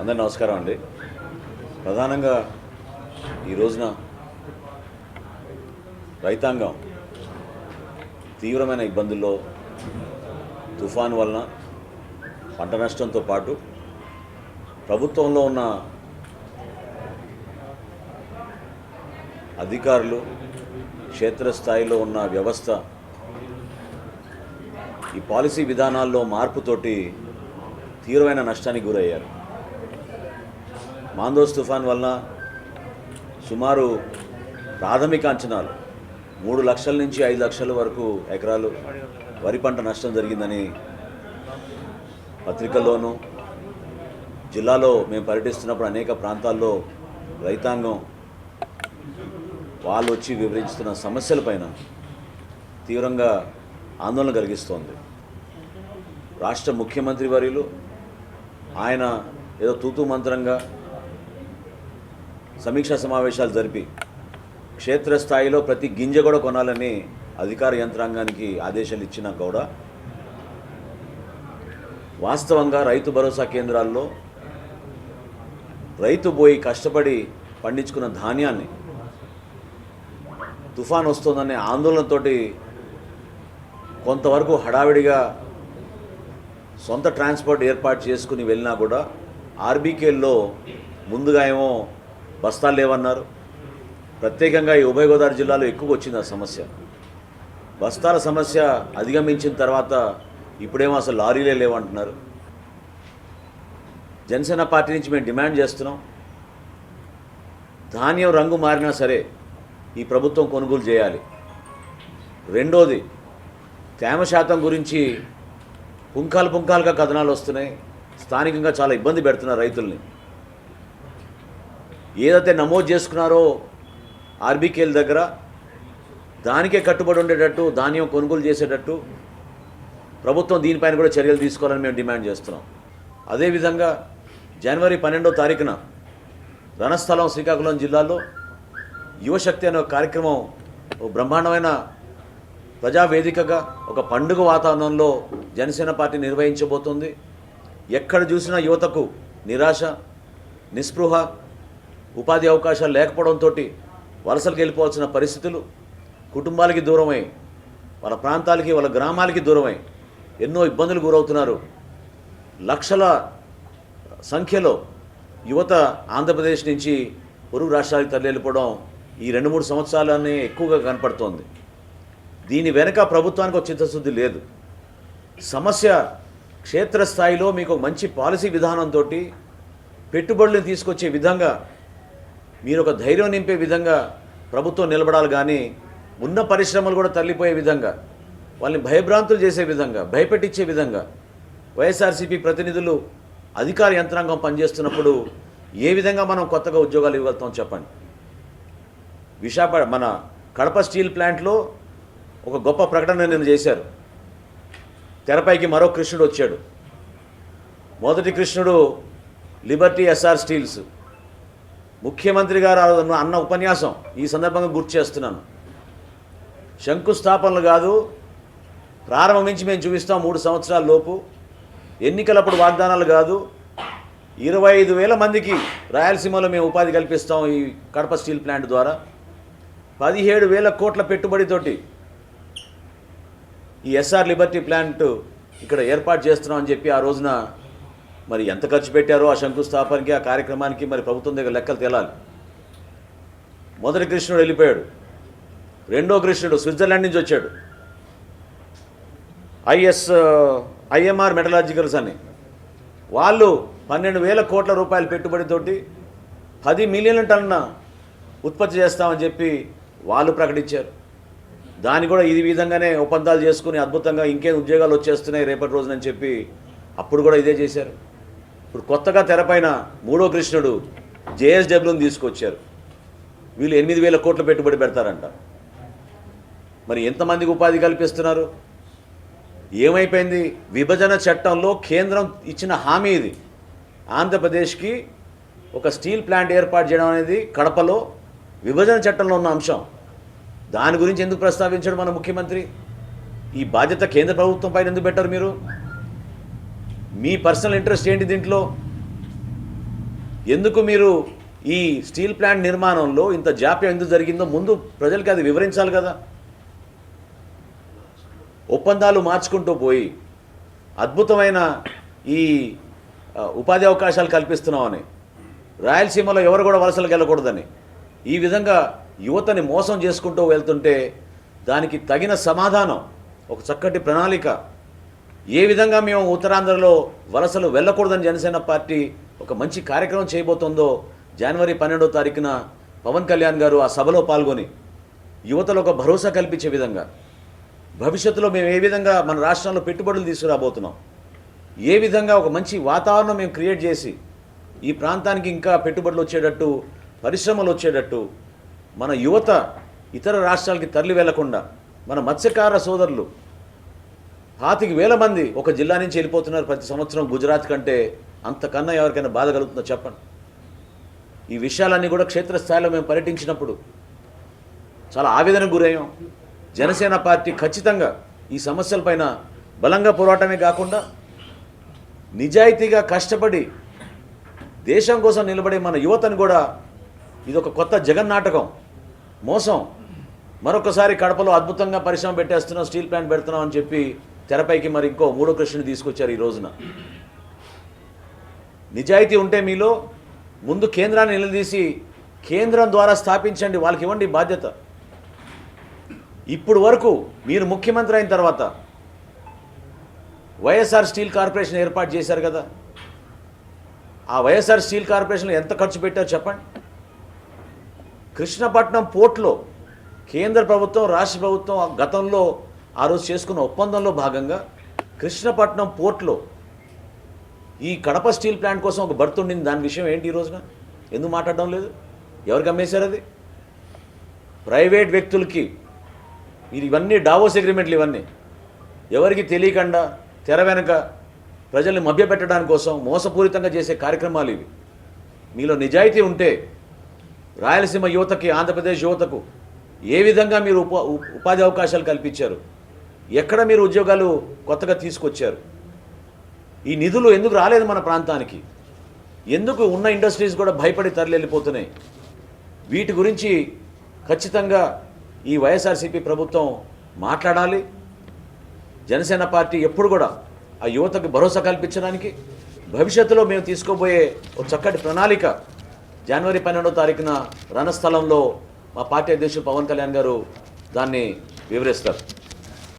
అందరి నమస్కారం అండి. ప్రధానంగా ఈ రోజున రైతాంగం తీవ్రమైన ఇబ్బందుల్లో తుఫాన్ వలన పంట నష్టంతో పాటు ప్రభుత్వంలో ఉన్న అధికారులు క్షేత్రస్థాయిలో ఉన్న వ్యవస్థ ఈ పాలసీ విధానాల్లో మార్పుతోటి తీవ్రమైన నష్టానికి గురయ్యారు. మాందోస్ తుఫాన్ వలన సుమారు ప్రాథమిక అంచనాలు మూడు లక్షల నుంచి ఐదు లక్షల వరకు ఎకరాలు వరి పంట నష్టం జరిగిందని పత్రికల్లోనూ జిల్లాలో మేము పర్యటిస్తున్నప్పుడు అనేక ప్రాంతాల్లో రైతాంగం వాళ్ళు వచ్చి వివరించుతున్న సమస్యలపైన తీవ్రంగా ఆందోళన కలిగిస్తోంది. రాష్ట్ర ముఖ్యమంత్రి వర్యులు ఆయన ఏదో తూతూ మంత్రంగా సమీక్షా సమావేశాలు జరిపి క్షేత్రస్థాయిలో ప్రతి గింజ కూడా కొనాలని అధికార యంత్రాంగానికి ఆదేశాలు ఇచ్చినా కూడా వాస్తవంగా రైతు భరోసా కేంద్రాల్లో రైతు పోయి కష్టపడి పండించుకున్న ధాన్యాన్ని తుఫాన్ వస్తుందనే ఆందోళనతో కొంతవరకు హడావిడిగా సొంత ట్రాన్స్పోర్ట్ ఏర్పాటు చేసుకుని వెళ్ళినా కూడా ఆర్బీకేల్లో ముందుగా ఏమో బస్తాలు లేవన్నారు. ప్రత్యేకంగా ఈ ఉభయ గోదావరి జిల్లాలో ఎక్కువ వచ్చింది ఆ సమస్య. బస్తాల సమస్య అధిగమించిన తర్వాత ఇప్పుడేమో అసలు లారీలే లేవంటున్నారు. జనసేన పార్టీ నుంచి మేము డిమాండ్ చేస్తున్నాం. ధాన్యం రంగు మారినా సరే ఈ ప్రభుత్వం కొనుగోలు చేయాలి. రెండోది తేమ శాతం గురించి పుంకాలు పుంకాలుగా కథనాలు వస్తున్నాయి. స్థానికంగా చాలా ఇబ్బంది పెడుతున్నారు రైతుల్ని. ఏదైతే నమోదు చేసుకున్నారో ఆర్బీకేల దగ్గర దానికే కట్టుబడి ఉండేటట్టు ధాన్యం కొనుగోలు చేసేటట్టు ప్రభుత్వం దీనిపైన కూడా చర్యలు తీసుకోవాలని మేము డిమాండ్ చేస్తున్నాం. అదేవిధంగా జనవరి పన్నెండో తారీఖున రణస్థలం శ్రీకాకుళం జిల్లాలో యువశక్తి అనే కార్యక్రమం ఓ బ్రహ్మాండమైన ప్రజావేదికగా ఒక పండుగ వాతావరణంలో జనసేన పార్టీ నిర్వహించబోతుంది. ఎక్కడ చూసినా యువతకు నిరాశ నిస్పృహ ఉపాధి అవకాశాలు లేకపోవడంతో వలసలకు వెళ్ళిపోవాల్సిన పరిస్థితులు కుటుంబాలకి దూరమై వాళ్ళ ప్రాంతాలకి వాళ్ళ గ్రామాలకి దూరమై ఎన్నో ఇబ్బందులు గురవుతున్నారు. లక్షల సంఖ్యలో యువత ఆంధ్రప్రదేశ్ నుంచి పొరుగు రాష్ట్రాలకు తరలిపోవడం వెళ్ళిపోవడం ఈ రెండు మూడు సంవత్సరాలనే ఎక్కువగా కనపడుతోంది. దీని వెనక ప్రభుత్వానికి ఒక చిత్తశుద్ధి లేదు. సమస్య క్షేత్రస్థాయిలో మీకు మంచి పాలసీ విధానంతో పెట్టుబడులను తీసుకొచ్చే విధంగా మీరు ఒక ధైర్యం నింపే విధంగా ప్రభుత్వం నిలబడాలి కానీ ఉన్న పరిశ్రమలు కూడా తరలిపోయే విధంగా వాళ్ళని భయభ్రాంతులు చేసే విధంగా భయపెట్టించే విధంగా వైఎస్ఆర్సీపీ ప్రతినిధులు అధికార యంత్రాంగం పనిచేస్తున్నప్పుడు ఏ విధంగా మనం కొత్తగా ఉద్యోగాలు ఇవ్వగలుగుతాం చెప్పండి? విశాఖ మన కడప స్టీల్ ప్లాంట్లో ఒక గొప్ప ప్రకటన నేను చేశారు. తెరపైకి మరో కృష్ణుడు వచ్చాడు. మొదటి కృష్ణుడు లిబర్టీ ఎస్ఆర్ స్టీల్స్. ముఖ్యమంత్రి గారు అన్న ఉపన్యాసం ఈ సందర్భంగా గుర్తు చేస్తున్నాను. శంకుస్థాపనలు కాదు ప్రారంభం నుంచి మేము చూపిస్తాం మూడు సంవత్సరాల లోపు. ఎన్నికలప్పుడు వాగ్దానాలు కాదు ఇరవై ఐదు వేల మందికి రాయలసీమలో మేము ఉపాధి కల్పిస్తాం ఈ కడప స్టీల్ ప్లాంట్ ద్వారా. పదిహేడు వేల కోట్ల పెట్టుబడితోటి ఈ ఎస్ఆర్ లిబర్టీ ప్లాంట్ ఇక్కడ ఏర్పాటు చేస్తున్నామని చెప్పి ఆ రోజున మరి ఎంత ఖర్చు పెట్టారో ఆ శంకుస్థాపనకి ఆ కార్యక్రమానికి మరి ప్రభుత్వం దగ్గర లెక్కలు తేలాలి. మొదటి కృష్ణుడు వెళ్ళిపోయాడు. రెండో కృష్ణుడు స్విట్జర్లాండ్ నుంచి వచ్చాడు. ఐఎస్ ఐఎంఆర్ మెటలాజికల్స్ అని. వాళ్ళు పన్నెండు వేల కోట్ల రూపాయల పెట్టుబడితోటి పది మిలియన్ల టన్నున ఉత్పత్తి చేస్తామని చెప్పి వాళ్ళు ప్రకటించారు. దాన్ని కూడా ఇది విధంగానే ఒప్పందాలు చేసుకుని అద్భుతంగా ఇంకేం ఉద్యోగాలు వచ్చేస్తున్నాయి రేపటి రోజునని చెప్పి అప్పుడు కూడా ఇదే చేశారు. ఇప్పుడు కొత్తగా తెరపైన మూడో కృష్ణుడు జేఎస్డబ్ల్యూని తీసుకొచ్చారు. వీళ్ళు ఎనిమిది వేల కోట్లు పెట్టుబడి పెడతారంట. మరి ఎంతమందికి ఉపాధి కల్పిస్తున్నారు? ఏమైపోయింది? విభజన చట్టంలో కేంద్రం ఇచ్చిన హామీ ఇది. ఆంధ్రప్రదేశ్కి ఒక స్టీల్ ప్లాంట్ ఏర్పాటు చేయడం అనేది కడపలో విభజన చట్టంలో ఉన్న అంశం. దాని గురించి ఎందుకు ప్రస్తావించడం మన ముఖ్యమంత్రి? ఈ బాధ్యత కేంద్ర ప్రభుత్వం పైన ఎందుకు పెట్టారు మీరు? మీ పర్సనల్ ఇంట్రెస్ట్ ఏంటి దీంట్లో? ఎందుకు మీరు ఈ స్టీల్ ప్లాంట్ నిర్మాణంలో ఇంత జాప్యం ఎందుకు జరిగిందో ముందు ప్రజలకి అది వివరించాలి కదా. ఒప్పందాలు మార్చుకుంటూ పోయి అద్భుతమైన ఈ ఉపాధి అవకాశాలు కల్పిస్తున్నామని రాయలసీమలో ఎవరు కూడా వలసలకు వెళ్ళకూడదని ఈ విధంగా యువతని మోసం చేసుకుంటూ వెళ్తుంటే దానికి తగిన సమాధానం ఒక చక్కటి ప్రణాళిక ఏ విధంగా మేము ఉత్తరాంధ్రలో వలసలు వెళ్ళకూడదని జనసేన పార్టీ ఒక మంచి కార్యక్రమం చేయబోతోందో జనవరి పన్నెండో తారీఖున పవన్ కళ్యాణ్ గారు ఆ సభలో పాల్గొని యువతలో ఒక భరోసా కల్పించే విధంగా భవిష్యత్తులో మేము ఏ విధంగా మన రాష్ట్రంలో పెట్టుబడులు తీసుకురాబోతున్నాం ఏ విధంగా ఒక మంచి వాతావరణం మేము క్రియేట్ చేసి ఈ ప్రాంతానికి ఇంకా పెట్టుబడులు వచ్చేటట్టు పరిశ్రమలు వచ్చేటట్టు మన యువత ఇతర రాష్ట్రాలకి తరలి వెళ్ళకుండా మన మత్స్యకార సోదరులు పాతిక వేల మంది ఒక జిల్లా నుంచి వెళ్ళిపోతున్నారు ప్రతి సంవత్సరం గుజరాత్ కంటే అంతకన్నా ఎవరికైనా బాధ కలుగుతుందో చెప్పండి. ఈ విషయాలన్నీ కూడా క్షేత్రస్థాయిలో మేము పర్యటించినప్పుడు చాలా ఆవేదనకు గురయ్యాం. జనసేన పార్టీ ఖచ్చితంగా ఈ సమస్యలపైన బలంగా పోరాటమే కాకుండా నిజాయితీగా కష్టపడి దేశం కోసం నిలబడే మన యువతను కూడా ఇది ఒక కొత్త జగన్నాటకం మోసం. మరొకసారి కడపలో అద్భుతంగా పరిశ్రమ పెట్టేస్తున్నాం స్టీల్ ప్లాంట్ పెడుతున్నాం అని చెప్పి తెరపైకి మరి ఇంకో మూడో కృష్ణుని తీసుకొచ్చారు ఈ రోజున. నిజాయితీ ఉంటే మీలో ముందు కేంద్రాన్ని నిలదీసి కేంద్రం ద్వారా స్థాపించండి వాళ్ళకి ఇవ్వండి బాధ్యత. ఇప్పుడు వరకు మీరు ముఖ్యమంత్రి అయిన తర్వాత వైఎస్ఆర్ స్టీల్ కార్పొరేషన్ ఏర్పాటు చేశారు కదా. ఆ వైఎస్ఆర్ స్టీల్ కార్పొరేషన్లో ఎంత ఖర్చు పెట్టారు చెప్పండి. కృష్ణపట్నం పోర్ట్లో కేంద్ర ప్రభుత్వం రాష్ట్ర ప్రభుత్వం గతంలో ఆ రోజు చేసుకున్న ఒప్పందంలో భాగంగా కృష్ణపట్నం పోర్ట్లో ఈ కడప స్టీల్ ప్లాంట్ కోసం ఒక బర్త్ ఉండింది. దాని విషయం ఏంటి ఈ రోజున? ఎందుకు మాట్లాడడం లేదు? ఎవరికి అమ్మేశారు అది? ప్రైవేట్ వ్యక్తులకి ఇది ఇవన్నీ డావోస్ అగ్రిమెంట్లు ఇవన్నీ. ఎవరికి తెలియకుండా తెర వెనక ప్రజల్ని మభ్యపెట్టడం కోసం మోసపూరితంగా చేసే కార్యక్రమాలు ఇవి. మీలో నిజాయితీ ఉంటే రాయలసీమ యువతకి ఆంధ్రప్రదేశ్ యువతకు ఏ విధంగా మీరు ఉపా ఉపాధి అవకాశాలు కల్పించారు? ఎక్కడ మీరు ఉద్యోగాలు కొత్తగా తీసుకొచ్చారు? ఈ నిధులు ఎందుకు రాలేదు మన ప్రాంతానికి? ఎందుకు ఉన్న ఇండస్ట్రీస్ కూడా భయపడి తరలిపోతున్నాయి? వీటి గురించి ఖచ్చితంగా ఈ వైఎస్ఆర్సీపీ ప్రభుత్వం మాట్లాడాలి. జనసేన పార్టీ ఎప్పుడు కూడా ఆ యువతకు భరోసా కల్పించడానికి భవిష్యత్తులో మేము తీసుకోబోయే ఒక చక్కటి ప్రణాళిక జనవరి పన్నెండో తారీఖున రణస్థలంలో మా పార్టీ అధ్యక్షుడు పవన్ కళ్యాణ్ గారు దాన్ని వివరిస్తారు.